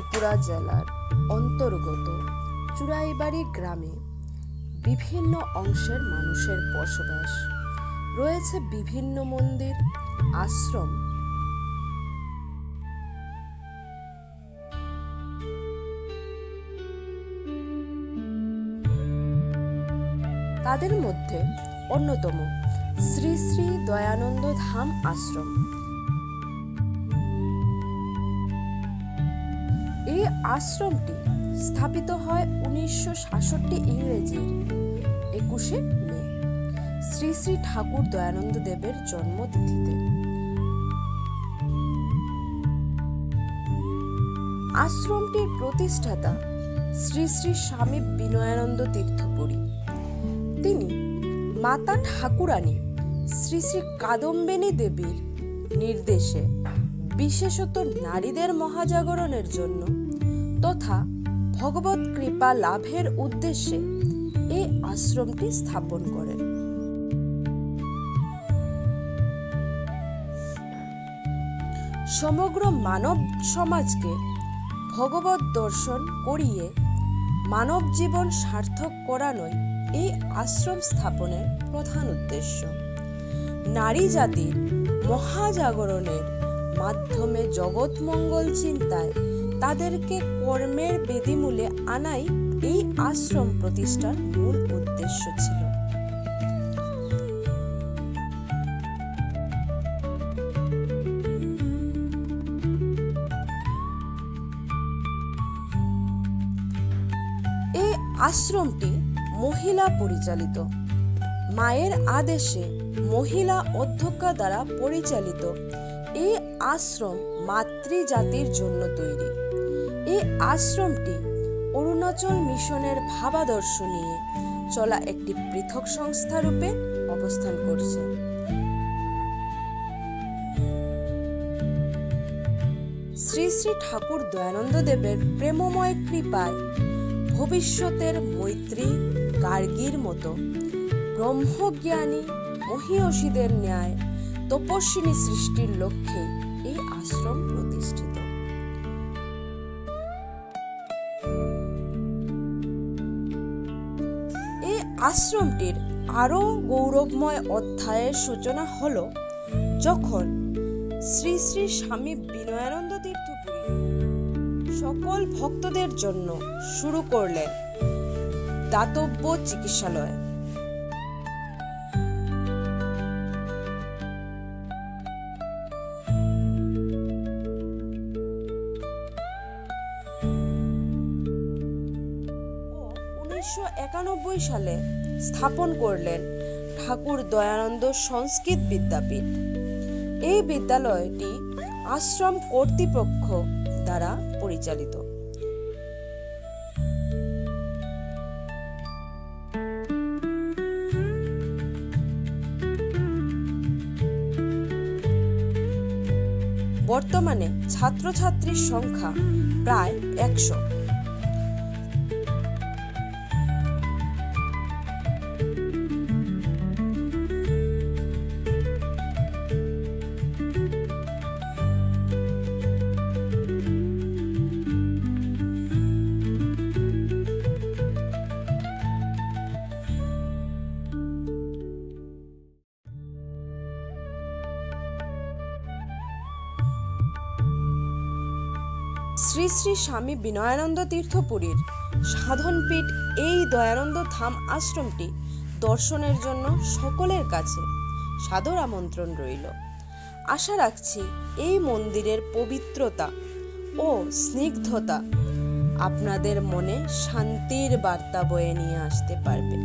ত্রিপুরা জেলার অন্তর্গত চুরাইবাড়ি গ্রামে বিভিন্ন অংশের মানুষের বসবাস। রয়েছে বিভিন্ন মন্দির, আশ্রম। তাদের মধ্যে অন্যতম শ্রী শ্রী দয়ানন্দ ধাম আশ্রম। আশ্রমটি স্থাপিত হয় উনিশশো সাতষট্টি ইংরেজির একুশে মে। শ্রী শ্রী ঠাকুর দয়ানন্দ দেবের জন্মতিথিতে। আশ্রমটির প্রতিষ্ঠাতা শ্রী শ্রী স্বামী বিনয়ানন্দ তীর্থপুরী। তিনি মাতা ঠাকুরানী শ্রী শ্রী কাদম্বিনী দেবীর নির্দেশে বিশেষত নারীদের মহাজাগরণের জন্য তথা ভগবত কৃপা লাভের উদ্দেশ্যে এই আশ্রমটি স্থাপন করেন। সমগ্র মানব সমাজকে ভগবত দর্শন করিয়ে মানব জীবন সার্থক করানোই এই আশ্রম স্থাপনের প্রধান উদ্দেশ্য। নারী জাতির মহাজাগরণের মাধ্যমে জগৎ মঙ্গল চিন্তায় তাদেরকে কর্মের বেদিমূলে আনাই এই আশ্রম প্রতিষ্ঠার মূল উদ্দেশ্য ছিল। এই আশ্রমটি মহিলা পরিচালিত। মায়ের আদেশে মহিলা অধ্যক্ষা দ্বারা পরিচালিত। এই আশ্রম মাতৃজাতির জন্য তৈরি। এই আশ্রমটি অরুণাচল মিশনের ভাবাদর্শ নিয়ে চলা একটি পৃথক সংস্থা রূপে অবস্থান করছে। শ্রী শ্রী ঠাকুর দয়ানন্দ দেবের প্রেমময় কৃপায় ভবিষ্যতের মৈত্রী গার্গীর মতো ব্রহ্মজ্ঞানী মহিয়সীদের ন্যায় তপস্বিনী সৃষ্টির লক্ষ্যে এই আশ্রম প্রতিষ্ঠিত। আশ্রমটির আরও গৌরবময় অধ্যায়ের সূচনা হল যখন শ্রী শ্রী স্বামী বিনয়ানন্দ তীর্থপুরী সকল ভক্তদের জন্য শুরু করলেন দাতব্য চিকিৎসালয়। উনিশশো একানব্বই সালে স্থাপন করলেন ঠাকুর দয়ানন্দ সংস্কৃত বিদ্যাপীঠ। এই বিদ্যালয়টি আশ্রম কর্তৃপক্ষ দ্বারা পরিচালিত। বর্তমানে ছাত্রছাত্রীর সংখ্যা প্রায় একশো। শ্রী শ্রী স্বামী বিনয়ানন্দ তীর্থপুরীর সাধনপীঠ এই দয়ানন্দ ধাম আশ্রমটি দর্শনের জন্য সকলের কাছে সাদর আমন্ত্রণ রইল। আশা রাখছি এই মন্দিরের পবিত্রতা ও স্নিগ্ধতা আপনাদের মনে শান্তির বার্তা বয়ে নিয়ে আসতে পারবে।